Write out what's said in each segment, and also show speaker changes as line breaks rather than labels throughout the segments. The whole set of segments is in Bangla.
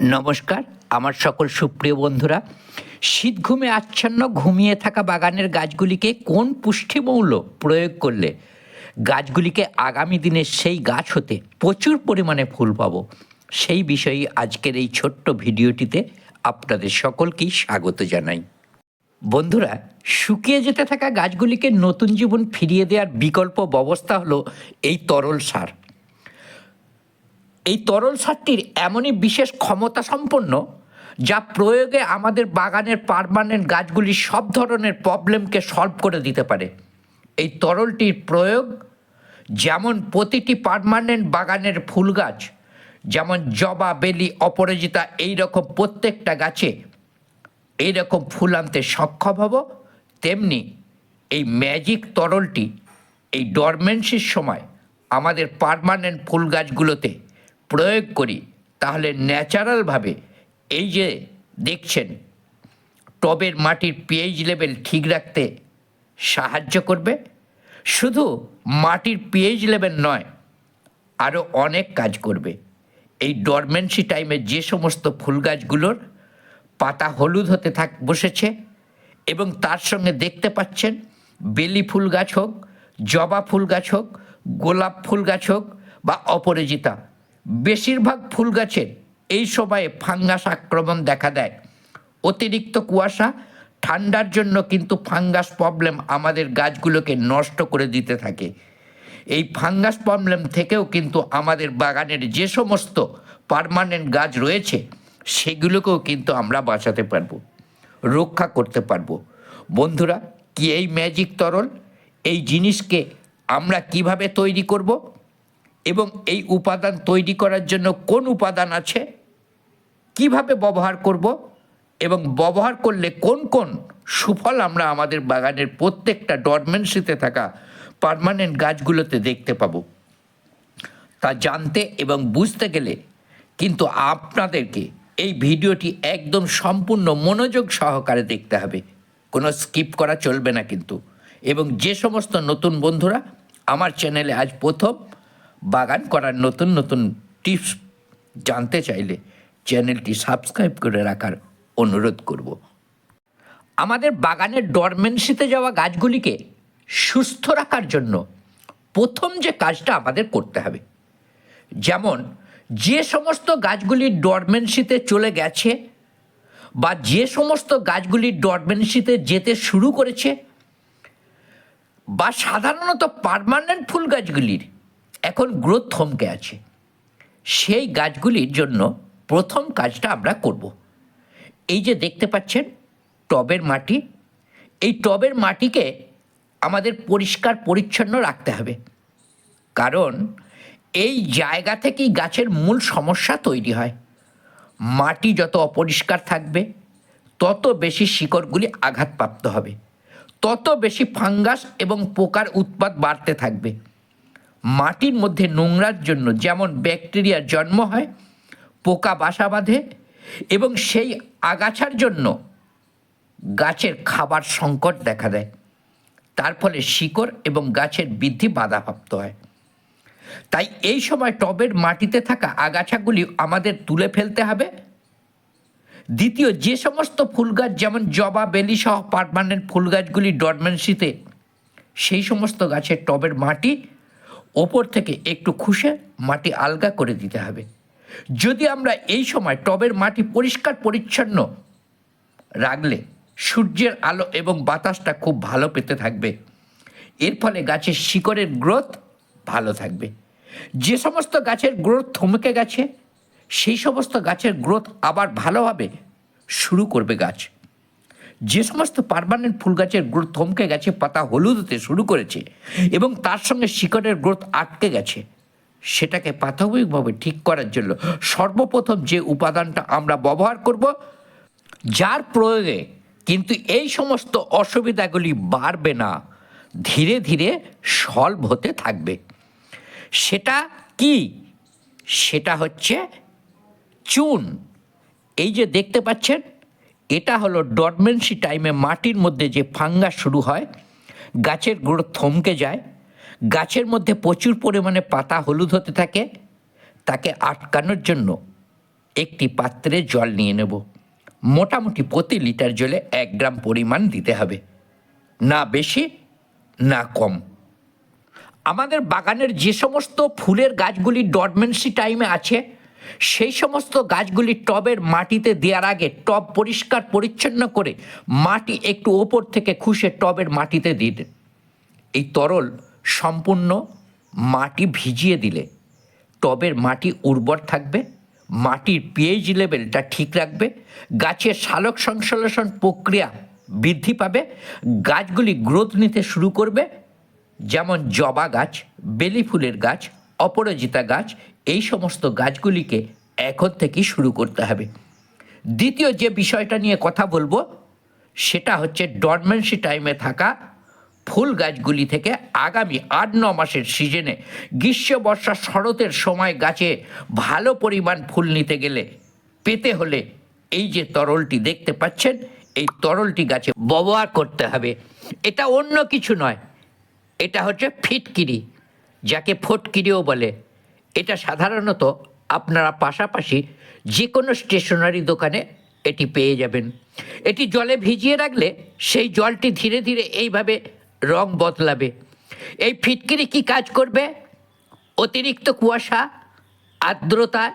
নমস্কার, আমার সকল সুপ্রিয় বন্ধুরা শীত ঘুমে আচ্ছন্ন ঘুমিয়ে থাকা বাগানের গাছগুলিকে কোন পুষ্টিমৌল প্রয়োগ করলে গাছগুলিকে আগামী দিনে সেই গাছ হতে প্রচুর পরিমাণে ফুল পাব? সেই বিষয়ে আজকের এই ছোট্ট ভিডিওটিতে আপনাদের সকলকেই স্বাগত জানাই। বন্ধুরা, শুকিয়ে যেতে থাকা গাছগুলিকে নতুন জীবন ফিরিয়ে দেওয়ার বিকল্প ব্যবস্থা হলো এই তরল সার। এই তরল সারটির এমনই বিশেষ ক্ষমতা সম্পন্ন, যা প্রয়োগে আমাদের বাগানের পারমানেন্ট গাছগুলির সব ধরনের প্রবলেমকে সলভ করে দিতে পারে। এই তরলটির প্রয়োগ যেমন প্রতিটি পারমানেন্ট বাগানের ফুল গাছ, যেমন জবা, বেলি, অপরাজিতা এই রকম প্রত্যেকটা গাছে এই রকম ফুল আনতে সক্ষম হব, তেমনি এই ম্যাজিক তরলটি এই ডরমেন্সির সময় আমাদের পারমানেন্ট ফুল গাছগুলোতে প্রয়োগ করি, তাহলে ন্যাচারালভাবে এই যে দেখছেন, টবের মাটির পিএইচ লেভেল ঠিক রাখতে সাহায্য করবে। শুধু মাটির পিএইচ লেভেল নয় আরও অনেক কাজ করবে। এই ডরমেন্সি টাইমে যে সমস্ত ফুল গাছগুলোর পাতা হলুদ হতে থাক, বসেছে এবং তার সঙ্গে দেখতে পাচ্ছেন বেলি ফুল গাছ হোক, জবা ফুল গাছ হোক, গোলাপ ফুল গাছ হোক বা অপরাজিতা। বেশিরভাগ ফুল গাছের এই সময়ে ফাঙ্গাস আক্রমণ দেখা দেয়। অতিরিক্ত কুয়াশা, ঠান্ডার জন্য কিন্তু ফাঙ্গাস প্রবলেম আমাদের গাছগুলোকে নষ্ট করে দিতে থাকে। এই ফাঙ্গাস প্রবলেম থেকেও কিন্তু আমাদের বাগানের যে সমস্ত পার্মানেন্ট গাছ রয়েছে, সেগুলোকেও কিন্তু আমরা বাঁচাতে পারব, রক্ষা করতে পারব। বন্ধুরা, কি এই ম্যাজিক তরল? এই জিনিসকে আমরা কীভাবে তৈরি করব? এবং এই উপাদান তৈরি করার জন্য কোন উপাদান আছে? কীভাবে ব্যবহার করব? এবং ব্যবহার করলে কোন কোন সুফল আমরা আমাদের বাগানের প্রত্যেকটা ডরমেন্সিতে থাকা পার্মানেন্ট গাছগুলোতে দেখতে পাবো? তা জানতে এবং বুঝতে গেলে কিন্তু আপনাদেরকে এই ভিডিওটি একদম সম্পূর্ণ মনোযোগ সহকারে দেখতে হবে। কোনো স্কিপ করা চলবে না কিন্তু। এবং যে সমস্ত নতুন বন্ধুরা আমার চ্যানেলে আজ প্রথম বাগান করার নতুন নতুন টিপস জানতে চাইলে চ্যানেলটি সাবস্ক্রাইব করে রাখার অনুরোধ করব। আমাদের বাগানের ডরমেন্সিতে যাওয়া গাছগুলিকে সুস্থ রাখার জন্য প্রথম যে কাজটা আমাদের করতে হবে। যেমন, যে সমস্ত গাছগুলি ডরমেন্সিতে চলে গেছে বা যে সমস্ত গাছগুলি ডরমেন্সিতে যেতে শুরু করেছে বা সাধারণত পার্মানেন্ট ফুল গাছগুলির এখন গ্রোথ থমকে আছে। সেই গাছগুলির জন্য প্রথম কাজটা আমরা করব। এই যে দেখতে পাচ্ছেন, টবের মাটি। এই টবের মাটিকে আমাদের পরিষ্কার পরিচ্ছন্ন রাখতে হবে। কারণ এই জায়গা থেকেই গাছের মূল সমস্যা তৈরি হয়। মাটি যত অপরিষ্কার থাকবে, তত বেশি শিকড়গুলি আঘাতপ্রাপ্ত হবে। তত বেশি ফাঙ্গাস এবং পোকার উৎপাদ বাড়তে থাকবে। মাটির মধ্যে নোংরার জন্য যেমন ব্যাকটেরিয়ার জন্ম হয়, পোকা বাসা বাঁধে এবং সেই আগাছার জন্য গাছের খাবার সংকট দেখা দেয়। তার ফলে শিকড় এবং গাছের বৃদ্ধি বাধাপ্রাপ্ত হয়। তাই এই সময় টবের মাটিতে থাকা আগাছাগুলি আমাদের তুলে ফেলতে হবে। দ্বিতীয়, যে সমস্ত ফুল গাছ যেমন জবা, বেলি সহ পার্মানেন্ট ফুল গাছগুলি ডরমেন্সিতে সেই সমস্ত গাছের টবের মাটি ওপর থেকে একটু খুশে মাটি আলগা করে দিতে হবে। যদি আমরা এই সময় টবের মাটি পরিষ্কার পরিচ্ছন্ন রাখলে সূর্যের আলো এবং বাতাসটা খুব ভালো পেতে থাকবে। এর ফলে গাছের শিকড়ের গ্রোথ ভালো থাকবে। যে সমস্ত গাছের গ্রোথ থমকে গেছে, সেই সমস্ত গাছের গ্রোথ আবার ভালোভাবে শুরু করবে গাছ। যে সমস্ত পারমানেন্ট ফুল গাছের গ্রোথ থমকে গেছে, পাতা হলুদ হতে শুরু করেছে এবং তার সঙ্গে শিকড়ের গ্রোথ আটকে গেছে। সেটাকে প্রাথমিকভাবে ঠিক করার জন্য সর্বপ্রথম যে উপাদানটা আমরা ব্যবহার করব, যার প্রয়োগে কিন্তু এই সমস্ত অসুবিধাগুলি বাড়বে না, ধীরে ধীরে সলভ হতে থাকবে। সেটা কি? সেটা হচ্ছে চুন। এই যে দেখতে পাচ্ছেন এটা হলো ডরমেন্সি টাইমে মাটির মধ্যে যে ফাঙ্গাস শুরু হয়, গাছের গ্রোথ থমকে যায়, গাছের মধ্যে প্রচুর পরিমাণে পাতা হলুদ হতে থাকে, তাকে আটকানোর জন্য একটি পাত্রে জল নিয়ে নেব। মোটামুটি প্রতি লিটার জলে এক গ্রাম পরিমাণ দিতে হবে। না বেশি, না কম। আমাদের বাগানের যে সমস্ত ফুলের গাছগুলি ডরমেন্সি টাইমে আছে সেই সমস্ত গাছগুলি টবের মাটিতে দেওয়ার আগে টব পরিষ্কার পরিচ্ছন্ন করে মাটি একটু ওপর থেকে খুশে টবের মাটিতে দেন এই তরল সম্পূর্ণ মাটি ভিজিয়ে দিলে টবের মাটি উর্বর থাকবে, মাটির পিএইচ লেভেলটা ঠিক রাখবে, গাছের সালোক সংশ্লেষণ প্রক্রিয়া বৃদ্ধি পাবে, গাছগুলি গ্রোথ নিতে শুরু করবে, যেমন জবা গাছ, বেলি ফুলের গাছ অপরাজিতা গাছ, এই সমস্ত গাছগুলিকে এখন থেকেই শুরু করতে হবে। দ্বিতীয় যে বিষয়টা নিয়ে কথা বলব, সেটা হচ্ছে ডরমেন্সি টাইমে থাকা ফুল গাছগুলি থেকে আগামী আট, ন মাসের সিজনে গ্রীষ্ম, বর্ষা, শরতের সময় গাছে ভালো পরিমাণ ফুল নিতে গেলে পেতে হলে এই যে তরলটি দেখতে পাচ্ছেন, এই তরলটি গাছে ব্যবহার করতে হবে। এটা অন্য কিছু নয়, এটা হচ্ছে ফিটকিরি। যাকে ফটকিরিও বলে। এটা সাধারণত আপনারা পাশাপাশি যে কোনো স্টেশনারি দোকানে এটি পেয়ে যাবেন। এটি জলে ভিজিয়ে রাখলে সেই জলটি ধীরে ধীরে এইভাবে রং বদলাবে। এই ফিটকিরি কি কাজ করবে? অতিরিক্ত কুয়াশা, আর্দ্রতা,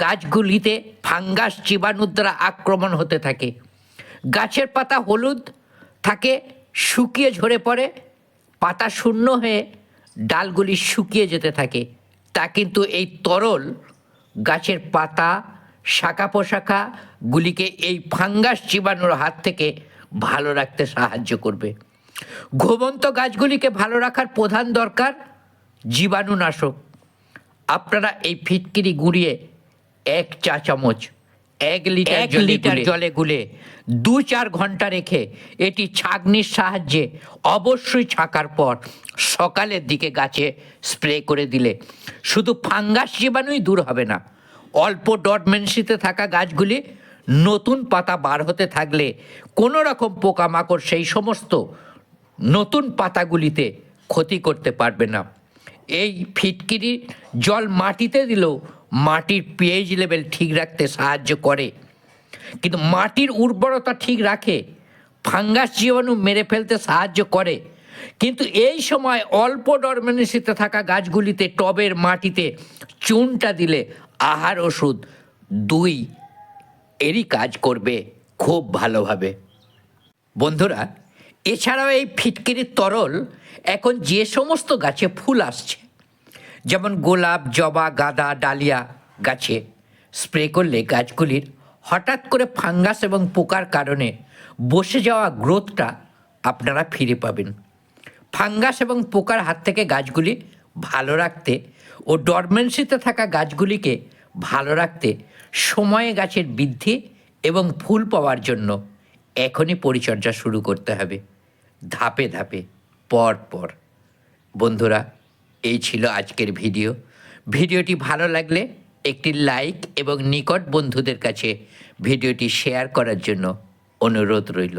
গাছগুলিতে ফাঙ্গাস জীবাণুর দ্বারা আক্রমণ হতে থাকে। গাছের পাতা হলুদ থাকে, শুকিয়ে ঝরে পড়ে, পাতা শূন্য হয়ে ডালগুলি শুকিয়ে যেতে থাকে। তা কিন্তু এই তরল গাছের পাতা শাখা পোশাখাগুলিকে এই ফাঙ্গাস জীবাণুর হাত থেকে ভালো রাখতে সাহায্য করবে। ঘুমন্ত গাছগুলিকে ভালো রাখার প্রধান দরকার জীবাণুনাশক। আপনারা এই ফিটকিরি গুঁড়িয়ে এক চা চামচ এক লিটার
এক লিটার
জলে গুলে। দু চার ঘণ্টা রেখে এটি ছাঁকনির সাহায্যে অবশ্যই ছাকার পর সকালের দিকে গাছে স্প্রে করে দিলে। শুধু ফাঙ্গাস জীবাণুই দূর হবে না অল্প ডটমেন্সিতে থাকা গাছগুলি নতুন পাতা বার হতে থাকলে কোনো রকম পোকামাকড় সেই সমস্ত নতুন পাতাগুলিতে ক্ষতি করতে পারবে না। এই ফিটকিরি জল মাটিতে দিলেও মাটির পিএইচ লেভেল ঠিক রাখতে সাহায্য করে। কিন্তু মাটির উর্বরতা ঠিক রাখে ফাঙ্গাস জীবাণু মেরে ফেলতে সাহায্য করে। কিন্তু এই সময় অল্প ডরমেনেসিতে থাকা গাছগুলিতে টবের মাটিতে চুনটা দিলে আহার ওষুধ দুই এরই কাজ করবে খুব ভালোভাবে। বন্ধুরা, এছাড়াও এই ফিটকিরির তরল এখন যে সমস্ত গাছে ফুল আসছে যেমন গোলাপ, জবা, গাঁদা, ডালিয়া গাছে স্প্রে করলে গাছগুলির হঠাৎ করে ফাঙ্গাস এবং পোকার কারণে বসে যাওয়া গ্রোথটা আপনারা ফিরে পাবেন। ফাঙ্গাস এবং পোকার হাত থেকে গাছগুলি ভালো রাখতে ও ডরমেন্সিতে থাকা গাছগুলিকে ভালো রাখতে সময়ে গাছের বৃদ্ধি এবং ফুল পাওয়ার জন্য এখনই পরিচর্যা শুরু করতে হবে। ধাপে ধাপে, পর পর। বন্ধুরা এই ছিল আজকের ভিডিও। ভিডিওটি ভালো লাগলে একটি লাইক এবং নিকট বন্ধুদের কাছে ভিডিওটি শেয়ার করার জন্য অনুরোধ রইল।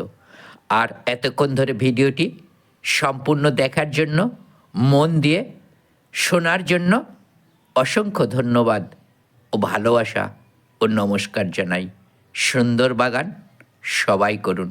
আর এতক্ষণ ধরে ভিডিওটি সম্পূর্ণ দেখার জন্য, মন দিয়ে শোনার জন্য অসংখ্য ধন্যবাদ ও ভালোবাসা ও নমস্কার জানাই। সুন্দর বাগান সবাই করুন।